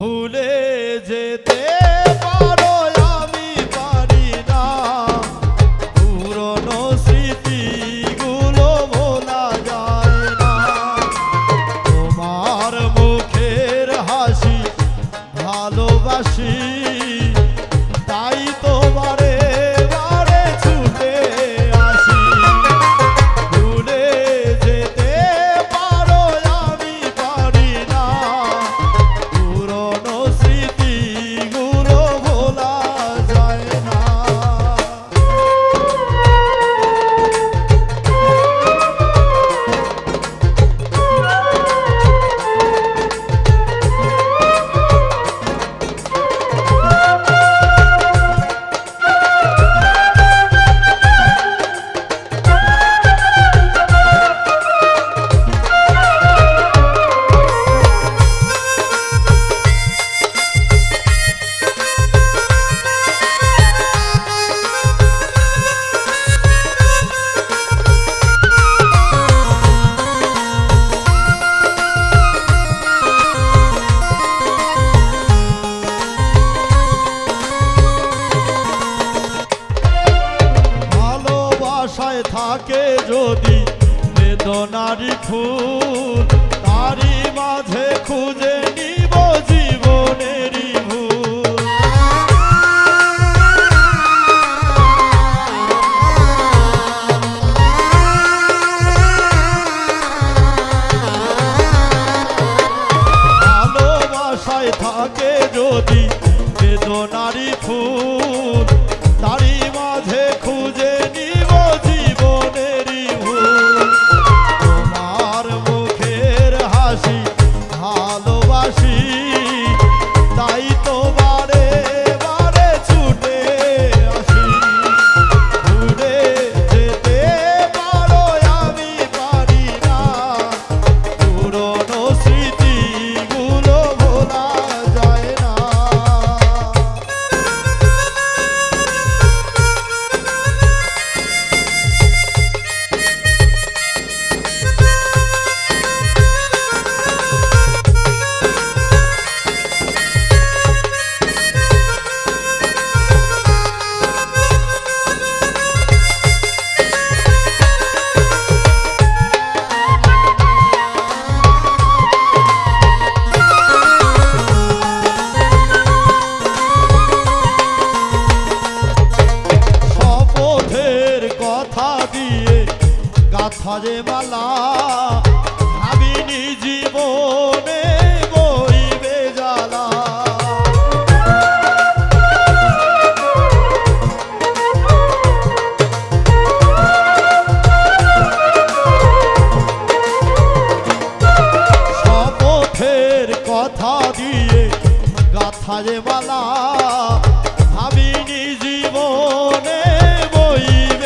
Hule ফুল তারি মাঝে খুঁজে নিব জীবনের ভুল। ভালোবাসায় থাকে যদি বেদনারি ফুল হরেবালা ভাবিনি জীবনে বইবে কথা ভাবিনি জীবনে বইবে